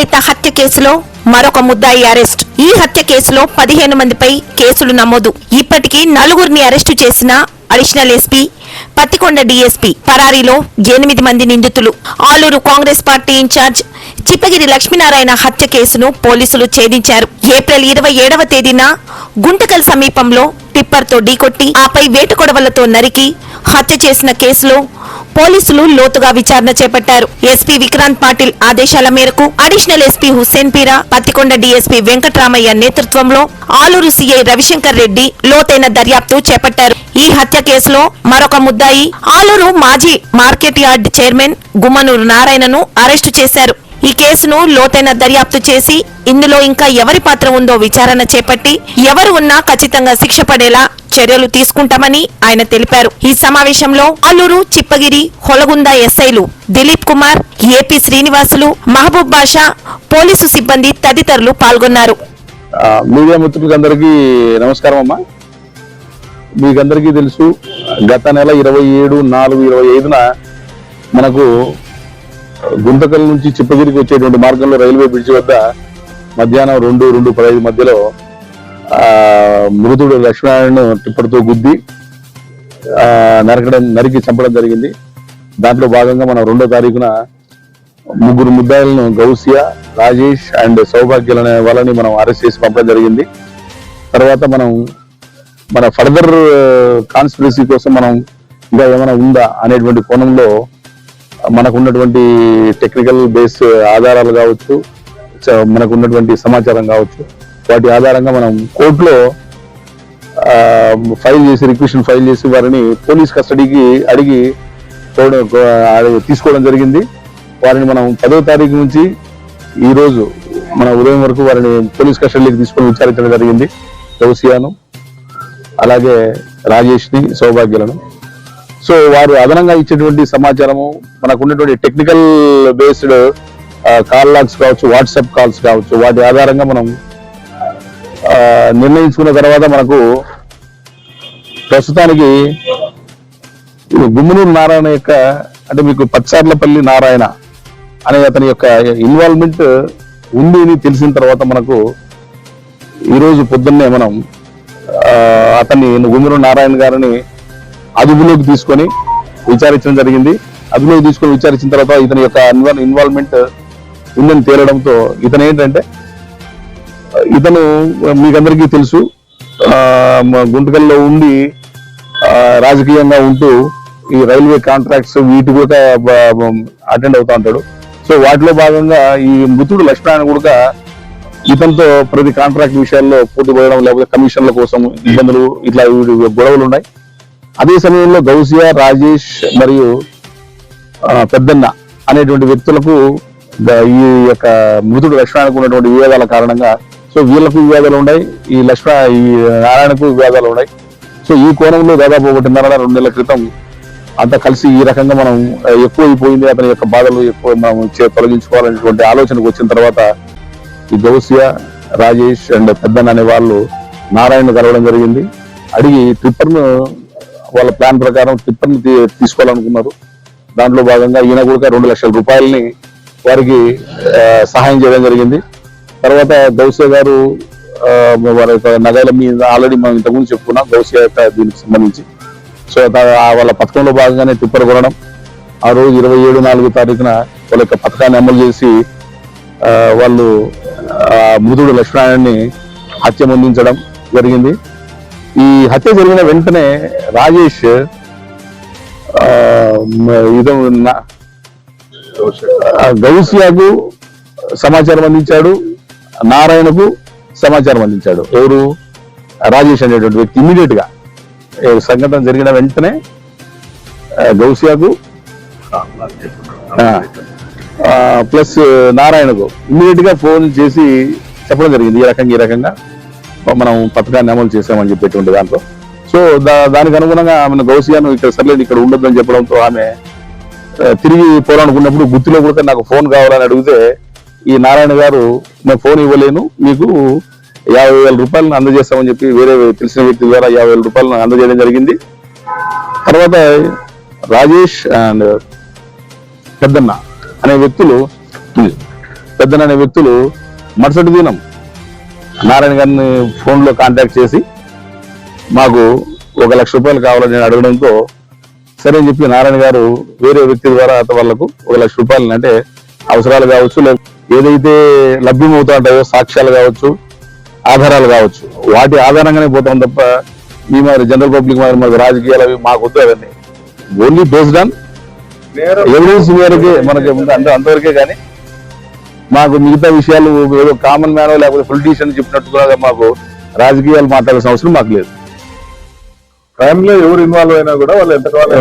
నేత హత్య కేసులో మరొక ముద్దాయి అరెస్ట్. ఈ హత్య కేసులో పదిహేను మందిపై కేసులు నమోదు. ఇప్పటికీ నలుగురిని అరెస్టు చేసిన అడిషనల్ ఎస్పీ పత్తికొండ డీఎస్పీ పరారీలో ఎనిమిది మంది నిందితులు. ఆలూరు కాంగ్రెస్ పార్టీ ఇన్ఛార్జ్ చిప్పగిరి లక్ష్మీనారాయణ హత్య కేసును పోలీసులు ఛేదించారు. ఏప్రిల్ ఇరవై ఏడవ తేదీన గుంటకల్ సమీపంలో టిప్పర్తో ఢీకొట్టి ఆపై వేటకొడవలతో నరికి హత్య చేసిన కేసులో పోలీసులు లోతుగా విచారణ చేపట్టారు. ఎస్పీ విక్రాంత్ పాటిల్ ఆదేశాల మేరకు additional SP Hussain Peera Pattikonda DSP Venkatramaiah నేతృత్వంలో ఆలూరు సీఐ రవిశంకర్ రెడ్డి లోతైన దర్యాప్తు చేపట్టారు. ఈ హత్య కేసులో మరొక ముద్దాయి ఆలూరు మాజీ మార్కెట్ యార్డ్ చైర్మన్ గుమ్మనూరు నారాయణను అరెస్టు చేశారు. ఈ కేసును లోతైన దర్యాప్తు చేసి ఇందులో ఇంకా ఎవరి పాత్ర ఉందో విచారణ చేపట్టి ఎవరు ఉన్నా ఖచ్చితంగా శిక్ష పడేలా చర్యలు తీసుకుంటామని ఆయన తెలిపారు. ఈ సమావేశంలో అల్లూరు చిప్పగిరి హొలగుంద ఎస్ఐలు దిలీప్ కుమార్ ఏపీ శ్రీనివాసులు మహబూబ్ బాషా పోలీసు సిబ్బంది తదితరులు పాల్గొన్నారు. మీడియా మిత్రులకు నమస్కారం అమ్మా మీకందరికీ తెలుసు గత నెల ఇరవై ఏడు నాలుగు ఇరవై ఐదున మనకు గుంతకల్ నుంచి చిప్పగిరికి వచ్చేటువంటి మార్గంలో రైల్వే బ్రిడ్జ్ వద్ద మధ్యాహ్నం రెండు రెండు పదహైదు మధ్యలో మృతుడు లక్ష్మీనారాయణను టిప్పర్తో గుద్ది నరకడం నరికి చంపడం జరిగింది. దాంట్లో భాగంగా మనం రెండో తారీఖున ముగ్గురు ముద్దాయిలను గౌసియా రాజేష్ అండ్ సౌభాగ్యులు అనే వాళ్ళని మనం అరెస్ట్ చేసి పంపడం జరిగింది. తర్వాత మనం మన ఫర్దర్ కాన్స్పిరసీ కోసం మనం ఇంకా ఏమైనా ఉందా అనేటువంటి కోణంలో మనకు ఉన్నటువంటి టెక్నికల్ బేస్ ఆధారాలు కావచ్చు చ- మనకు ఉన్నటువంటి సమాచారం కావచ్చు వాటి ఆధారంగా మనం కోర్టులో ఫైల్ చేసి రిక్వెషన్ ఫైల్ చేసి వారిని పోలీస్ కస్టడీకి అడిగి తీసుకోవడం జరిగింది. వారిని మనం పదో తారీఖు నుంచి ఈరోజు మన ఉదయం వరకు వారిని పోలీస్ కస్టడీకి తీసుకొని విచారించడం జరిగింది. గౌసియాను అలాగే రాజేష్ని సౌభాగ్యులను. సో వారు అదనంగా ఇచ్చేటువంటి సమాచారము మనకు ఉన్నటువంటి టెక్నికల్ బేస్డ్ కాల్ లాగ్స్ కావచ్చు వాట్సాప్ కాల్స్ కావచ్చు వాటి ఆధారంగా మనం నిర్ణయించుకున్న తర్వాత మనకు ప్రస్తుతానికి ఈ గుమ్మనూరు నారాయణ యొక్క అంటే మీకు పచ్చార్లపల్లి నారాయణ అనే అతని యొక్క ఇన్వాల్వ్మెంట్ ఉంది అని తెలిసిన తర్వాత మనకు ఈరోజు పొద్దున్నే మనం అతన్ని గుమ్మనూరు నారాయణ గారిని అదుపులోకి తీసుకొని విచారించడం జరిగింది. అదుపులోకి తీసుకొని విచారించిన తర్వాత ఇతని యొక్క ఇన్వాల్వ్మెంట్ ఉందని తేలడంతో ఇతను ఏంటంటే ఇతను మీకందరికీ తెలుసు గుంటకల్లో ఉండి రాజకీయంగా ఉంటూ ఈ రైల్వే కాంట్రాక్ట్స్ వీటి కూడా అటెండ్ అవుతా ఉంటాడు. సో వాటిలో భాగంగా ఈ మృతుడు లక్ష్మణ కూడా ఇతనితో ప్రతి కాంట్రాక్ట్ విషయాల్లో పోటీ పడడం లేకపోతే కమిషన్ల కోసం ఇబ్బందులు ఇట్లా గొడవలు ఉన్నాయి. అదే సమయంలో గౌసియా రాజేష్ మరియు పెద్దన్న అనేటువంటి వ్యక్తులకు ఈ యొక్క మృతుడు లక్ష్మణానికి ఉన్నటువంటి వివాదాల కారణంగా సో వీళ్ళకు వివాదాలు ఉన్నాయి ఈ లక్ష్మణ ఈ నారాయణకు వివాదాలు ఉన్నాయి. సో ఈ కోణంలో దాదాపు ఒకటిన్నర రెండు నెలల క్రితం అంతా కలిసి ఈ రకంగా మనం ఎక్కువ అయిపోయింది అతని యొక్క బాధలు ఎక్కువ మనం తొలగించుకోవాలనేటువంటి ఆలోచనకు వచ్చిన తర్వాత ఈ గౌసియా రాజేష్ అండ్ పెద్దన్న అనే వాళ్ళు నారాయణ కలవడం జరిగింది. అడిగి ట్విట్టర్ను వాళ్ళ ప్లాన్ ప్రకారం ట్రిప్పర్ని తీసుకోవాలనుకున్నారు. దాంట్లో భాగంగా ఈయన కూడా రెండు లక్షల రూపాయలని వారికి సహాయం చేయడం జరిగింది. తర్వాత గౌసే గారు వారి యొక్క నగల మీద ఆల్రెడీ మనం ఇంతకుముందు చెప్పుకున్నాం గౌసే యొక్క దీనికి సంబంధించి. సో వాళ్ళ పథకంలో భాగంగానే టిప్పర్ కొనడం. ఆ రోజు ఇరవై ఏడు నాలుగు తారీఖున వాళ్ళ యొక్క పథకాన్ని అమలు చేసి వాళ్ళు మృదుడు లక్ష్మణాయన్ని హత్య ముందించడం జరిగింది. ఈ హత్య జరిగిన వెంటనే రాజేష్ ఆ, గౌసియాకు సమాచారం అందించాడు నారాయణకు సమాచారం అందించాడు. ఎవరు? రాజేష్ అనేటువంటి వ్యక్తి ఇమీడియట్గా సంఘటన జరిగిన వెంటనే గౌసియాకు ప్లస్ నారాయణకు ఇమీడియట్గా ఫోన్ చేసి చెప్పడం జరిగింది ఈ రకంగా ఈ రకంగా. మనం పథకాన్ని అమలు చేసామని చెప్పేటువంటి దాంట్లో. సో దా- దానికి అనుగుణంగా ఆమె గౌసియాను ఇక్కడ సర్లేదు ఇక్కడ ఉండొద్దని చెప్పడంతో ఆమె తిరిగి పోరాడుకున్నప్పుడు గుత్తిలో కూడా నాకు ఫోన్ కావాలని అడిగితే ఈ నారాయణ గారు నేను ఫోన్ ఇవ్వలేను మీకు యాభై వేల రూపాయలను అందజేస్తామని చెప్పి వేరే తెలిసిన వ్యక్తి ద్వారా యాభై వేల రూపాయలను అందజేయడం జరిగింది. తర్వాత రాజేష్ అండ్ పెద్దన్న అనే వ్యక్తులు పెద్దన్న అనే వ్యక్తులు మరుసటి దినం నారాయణ గారిని ఫోన్లో కాంటాక్ట్ చేసి మాకు ఒక లక్ష రూపాయలు కావాలని నేను అడగడంతో సరే అని చెప్పి నారాయణ గారు వేరే వ్యక్తి ద్వారా వాళ్ళకు ఒక లక్ష రూపాయలు అంటే అవసరాలు కావచ్చు ఏదైతే లభ్యమవుతా ఉంటాయో సాక్ష్యాలు కావచ్చు ఆధారాలు కావచ్చు వాటి ఆధారంగానే పోతాం తప్ప ఈ మరి జనరల్ పబ్లిక్ మరి మాకు రాజకీయాలు అవి మాకు వద్దు అవన్నీ ఓన్లీ బేస్డ్ ఆన్ ఎవిడెన్స్ మేరకే మనకి. అంత అంతవరకే కానీ మాకు మిగతా విషయాలు ఏదో కామన్ మ్యాన్ లేకపోతే పొలిటీషియన్ చెప్పినట్టుగా మాకు రాజకీయాలు మాట్లాడాల్సిన అవసరం మాకు లేదు. ఫ్యామిలీలో ఎవరు ఇన్వాల్వ్ అయినా కూడా వాళ్ళు ఎంతకాలం